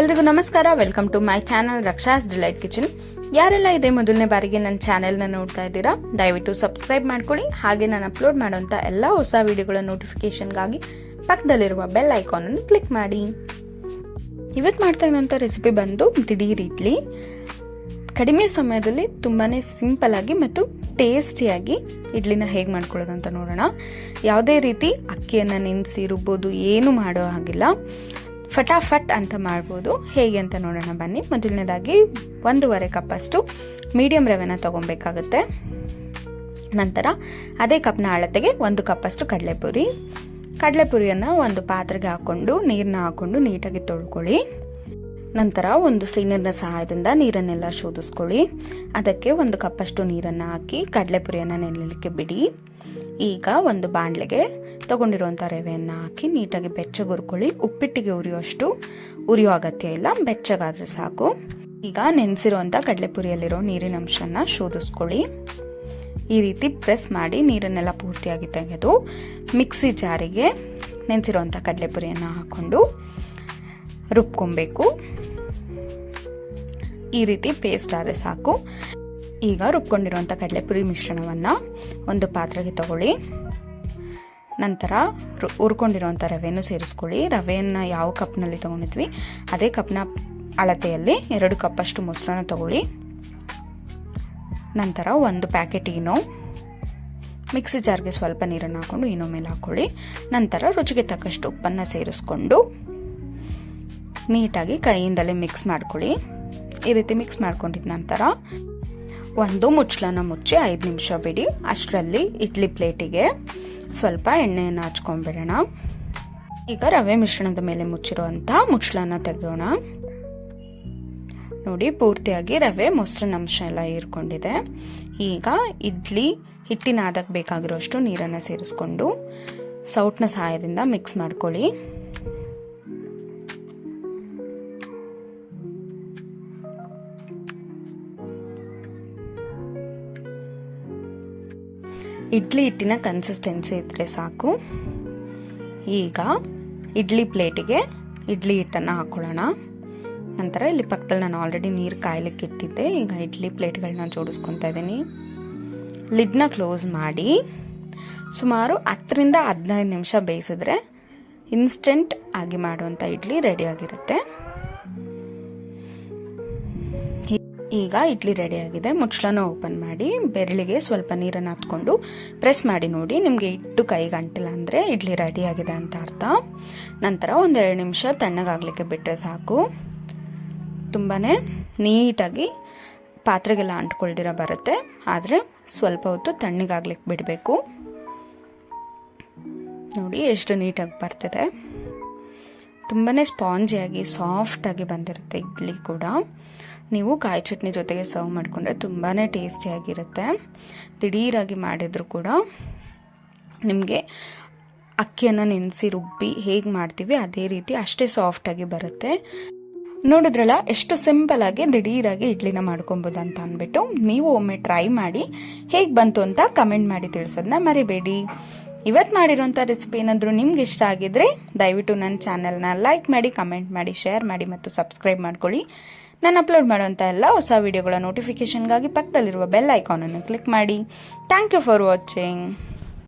ಎಲ್ರಿಗೂ ನಮಸ್ಕಾರ. Welcome to my channel Raksha's delight kitchen ಯಾರೆಲ್ಲ ಇದೆ ಮೊದಲನೇ ಬಾರಿಗೆ ನನ್ನ ಚಾನೆಲ್ನ ನೋಡ್ತಾ ಇದ್ದೀರಾ, ದಯವಿಟ್ಟು ಸಬ್ಸ್ಕ್ರೈಬ್ ಮಾಡ್ಕೊಳ್ಳಿ. ಹಾಗೆ ನಾನು ಅಪ್ಲೋಡ್ ಮಾಡುವಂಥ ಎಲ್ಲ ಹೊಸ ವಿಡಿಯೋಗಳ ನೋಟಿಫಿಕೇಷನ್ಗಾಗಿ ಪಕ್ಕದಲ್ಲಿರುವ ಬೆಲ್ ಐಕಾನ್ ಅನ್ನು ಕ್ಲಿಕ್ ಮಾಡಿ. ಇವತ್ತು ಮಾಡ್ತಾ ಇರೋಂಥ ರೆಸಿಪಿ ಬಂದು ದಿಢೀರ್ ಇಡ್ಲಿ. ಕಡಿಮೆ ಸಮಯದಲ್ಲಿ ತುಂಬಾ ಸಿಂಪಲ್ ಆಗಿ ಮತ್ತು ಟೇಸ್ಟಿಯಾಗಿ ಇಡ್ಲಿನ ಹೇಗೆ ಮಾಡ್ಕೊಳ್ಳೋದು ಅಂತ ನೋಡೋಣ. ಯಾವುದೇ ರೀತಿ ಅಕ್ಕಿಯನ್ನು ನೆನೆಸಿ, ರುಬ್ಬೋದು, ಏನು ಮಾಡೋ ಹಾಗಿಲ್ಲ. ಫಟಾಫಟ್ ಅಂತ ಮಾಡ್ಬೋದು. ಹೇಗೆ ಅಂತ ನೋಡೋಣ ಬನ್ನಿ. ಮೊದಲನೇದಾಗಿ ಒಂದೂವರೆ ಕಪ್ಪಷ್ಟು ಮೀಡಿಯಂ ರವೆನ ತಗೊಬೇಕಾಗುತ್ತೆ ನಂತರ ಅದೇ ಕಪ್ನ ಅಳತೆಗೆ ಒಂದು ಕಪ್ಪಷ್ಟು ಕಡಲೆಪುರಿ. ಕಡಲೆಪುರಿಯನ್ನು ಒಂದು ಪಾತ್ರೆಗೆ ಹಾಕ್ಕೊಂಡು ನೀರನ್ನ ಹಾಕ್ಕೊಂಡು ನೀಟಾಗಿ ತೊಳ್ಕೊಳ್ಳಿ. ನಂತರ ಒಂದು ಸ್ಲೀನರ್ನ ಸಹಾಯದಿಂದ ನೀರನ್ನೆಲ್ಲ ಶೋಧಿಸ್ಕೊಳ್ಳಿ. ಅದಕ್ಕೆ ಒಂದು ಕಪ್ಪಷ್ಟು ನೀರನ್ನು ಹಾಕಿ ಕಡಲೆಪುರಿಯನ್ನು ನೆನೆಯಲಿಕ್ಕೆ ಬಿಡಿ. ಈಗ ಒಂದು ಬಾಣಲೆಗೆ ತಗೊಂಡಿರುವಂಥ ರವೆಯನ್ನು ಹಾಕಿ ನೀಟಾಗಿ ಬೆಚ್ಚಗೆ ಹುರ್ಕೊಳ್ಳಿ ಉಪ್ಪಿಟ್ಟಿಗೆ ಉರಿಯುವಷ್ಟು ಉರಿಯೋ ಅಗತ್ಯ ಇಲ್ಲ, ಬೆಚ್ಚಗಾದರೆ ಸಾಕು. ಈಗ ನೆನೆಸಿರುವಂಥ ಕಡಲೆಪುರಿಯಲ್ಲಿರೋ ನೀರಿನ ಅಂಶನ ಶೋಧಿಸ್ಕೊಳ್ಳಿ. ಈ ರೀತಿ ಪ್ರೆಸ್ ಮಾಡಿ ನೀರನ್ನೆಲ್ಲ ಪೂರ್ತಿಯಾಗಿ ತೆಗೆದು ಮಿಕ್ಸಿ ಜಾರಿಗೆ ನೆನೆಸಿರುವಂಥ ಕಡಲೆಪುರಿಯನ್ನು ಹಾಕ್ಕೊಂಡು ರುಬ್ಕೊಬೇಕು. ಈ ರೀತಿ ಪೇಸ್ಟ್ ಆದರೆ ಸಾಕು. ಈಗ ರುಬ್ಕೊಂಡಿರುವಂಥ ಕಡಲೆಪುರಿ ಮಿಶ್ರಣವನ್ನು ಒಂದು ಪಾತ್ರೆಗೆ ತಗೊಳ್ಳಿ. ನಂತರ ಹುರ್ಕೊಂಡಿರುವಂಥ ರವೆಯನ್ನು ಸೇರಿಸ್ಕೊಳ್ಳಿ. ರವೆಯನ್ನು ಯಾವ ಕಪ್ನಲ್ಲಿ ತೊಗೊಂಡಿದ್ವಿ? ಅದೇ ಕಪ್ನ ಅಳತೆಯಲ್ಲಿ ಎರಡು ಕಪ್ಪಷ್ಟು ಮೊಸರನ್ನ ತಗೊಳ್ಳಿ. ನಂತರ ಒಂದು ಪ್ಯಾಕೆಟ್ ಈನೋ ಮಿಕ್ಸಿ ಜಾರ್ಗೆ ಸ್ವಲ್ಪ ನೀರನ್ನು ಹಾಕ್ಕೊಂಡು ಈನೋ ಮೇಲೆ ಹಾಕ್ಕೊಳ್ಳಿ ನಂತರ ರುಚಿಗೆ ತಕ್ಕಷ್ಟು ಉಪ್ಪನ್ನು ಸೇರಿಸ್ಕೊಂಡು ನೀಟಾಗಿ ಕೈಯಿಂದಲೇ ಮಿಕ್ಸ್ ಮಾಡ್ಕೊಳ್ಳಿ. ಈ ರೀತಿ ಮಿಕ್ಸ್ ಮಾಡ್ಕೊಂಡಿದ್ದ ನಂತರ ಒಂದು ಮುಚ್ಚಳನ ಮುಚ್ಚಿ ಐದು ನಿಮಿಷ ಬಿಡಿ. ಅಷ್ಟರಲ್ಲಿ ಇಡ್ಲಿ ಪ್ಲೇಟಿಗೆ ಸ್ವಲ್ಪ ಎಣ್ಣೆಯನ್ನು ಹಚ್ಕೊಂಡ್ಬಿಡೋಣ. ಈಗ ರವೆ ಮಿಶ್ರಣದ ಮೇಲೆ ಮುಚ್ಚಿರುವಂಥ ಮುಚ್ಚಳನ ತೆಗೆಯೋಣ. ನೋಡಿ, ಪೂರ್ತಿಯಾಗಿ ರವೆ ಮೊಸರಿನ ಅಂಶ ಎಲ್ಲ ಹೀರ್ಕೊಂಡಿದೆ. ಈಗ ಇಡ್ಲಿ ಹಿಟ್ಟಿನ ಅದಕ್ಕೆ ಬೇಕಾಗಿರೋಷ್ಟು ನೀರನ್ನು ಸೇರಿಸ್ಕೊಂಡು ಸೌಟ್ನ ಸಹಾಯದಿಂದ ಮಿಕ್ಸ್ ಮಾಡ್ಕೊಳ್ಳಿ. ಇಡ್ಲಿ ಹಿಟ್ಟಿನ ಕನ್ಸಿಸ್ಟೆನ್ಸಿ ಇದ್ರೆ ಸಾಕು. ಈಗ ಇಡ್ಲಿ ಪ್ಲೇಟಿಗೆ ಇಡ್ಲಿ ಹಿಟ್ಟನ್ನು ಹಾಕೊಳ್ಳೋಣ. ನಂತರ ಇಲ್ಲಿ ಪಕ್ಕದಲ್ಲಿ ನಾನು ಆಲ್ರೆಡಿ ನೀರು ಕಾಯಲಿಕ್ಕೆ ಇಟ್ಟಿದ್ದೆ. ಈಗ ಇಡ್ಲಿ ಪ್ಲೇಟ್ಗಳನ್ನ ಜೋಡಿಸ್ಕೊತಾ ಇದ್ದೀನಿ. ಲಿಡ್ನ ಕ್ಲೋಸ್ ಮಾಡಿ ಸುಮಾರು ಹತ್ತರಿಂದ ಹದಿನೈದು ನಿಮಿಷ ಬೇಯಿಸಿದ್ರೆ ಇನ್ಸ್ಟೆಂಟ್ ಆಗಿ ಮಾಡುವಂಥ ಇಡ್ಲಿ ರೆಡಿಯಾಗಿರುತ್ತೆ ಈಗ ಇಡ್ಲಿ ರೆಡಿಯಾಗಿದೆ. ಮುಚ್ಚಳನ ಓಪನ್ ಮಾಡಿ ಬೆರಳಿಗೆ ಸ್ವಲ್ಪ ನೀರನ್ನು ಹತ್ಕೊಂಡು ಪ್ರೆಸ್ ಮಾಡಿ ನೋಡಿ. ನಿಮಗೆ ಇಟ್ಟು ಕೈಗೆ ಅಂಟಿಲ್ಲ ಅಂದರೆ ಇಡ್ಲಿ ರೆಡಿಯಾಗಿದೆ ಅಂತ ಅರ್ಥ. ನಂತರ ಒಂದೆರಡು ನಿಮಿಷ ತಣ್ಣಗಾಗಲಿಕ್ಕೆ ಬಿಟ್ಟರೆ ಸಾಕು. ತುಂಬಾ ನೀಟಾಗಿ ಪಾತ್ರೆಗೆಲ್ಲ ಅಂಟ್ಕೊಳ್ದಿರ ಬರುತ್ತೆ. ಆದರೆ ಸ್ವಲ್ಪ ಹೊತ್ತು ತಣ್ಣಗಾಗ್ಲಿಕ್ಕೆ ಬಿಡಬೇಕು. ನೋಡಿ ಎಷ್ಟು ನೀಟಾಗಿ ಬರ್ತಿದೆ. ತುಂಬಾ ಸ್ಪಾಂಜಿಯಾಗಿ ಸಾಫ್ಟಾಗಿ ಬಂದಿರುತ್ತೆ ಇಡ್ಲಿ ಕೂಡ. ನೀವು ಕಾಯಿ ಚಟ್ನಿ ಜೊತೆಗೆ ಸರ್ವ್ ಮಾಡಿಕೊಂಡ್ರೆ ತುಂಬಾ ಟೇಸ್ಟಿಯಾಗಿರುತ್ತೆ ದಿಢೀರಾಗಿ ಮಾಡಿದ್ರು ಕೂಡ ನಿಮಗೆ ಅಕ್ಕಿಯನ್ನು ನೆನೆಸಿ ರುಬ್ಬಿ ಹೇಗೆ ಮಾಡ್ತೀವಿ ಅದೇ ರೀತಿ ಅಷ್ಟೇ ಸಾಫ್ಟಾಗಿ ಬರುತ್ತೆ. ನೋಡಿದ್ರಲ್ಲ, ಎಷ್ಟು ಸಿಂಪಲ್ ಆಗಿ ದಿಢೀರಾಗಿ ಇಡ್ಲಿನ ಮಾಡ್ಕೊಬೋದು ಅಂತ ಅಂದ್ಬಿಟ್ಟು ನೀವು ಒಮ್ಮೆ ಟ್ರೈ ಮಾಡಿ ಹೇಗೆ ಬಂತು ಅಂತ ಕಮೆಂಟ್ ಮಾಡಿ ತಿಳಿಸೋದನ್ನ ಮರಿಬೇಡಿ. ಇವತ್ತು ಮಾಡಿರೋಂಥ ರೆಸಿಪಿ ಏನಾದರೂ ನಿಮ್ಗೆ ಇಷ್ಟ ಆಗಿದ್ರೆ ದಯವಿಟ್ಟು ನನ್ನ ಚಾನೆಲ್ನ ಲೈಕ್ ಮಾಡಿ ಕಮೆಂಟ್ ಮಾಡಿ ಶೇರ್ ಮಾಡಿ ಮತ್ತು ಸಬ್ಸ್ಕ್ರೈಬ್ ಮಾಡ್ಕೊಳ್ಳಿ. ನಾನು ಅಪ್ಲೋಡ್ ಮಾಡುವಂಥ ಎಲ್ಲ ಹೊಸ ವಿಡಿಯೋಗಳ ನೋಟಿಫಿಕೇಷನ್ಗಾಗಿ ಪಕ್ಕದಲ್ಲಿರುವ ಬೆಲ್ ಐಕಾನನ್ನು ಕ್ಲಿಕ್ ಮಾಡಿ. Thank you for watching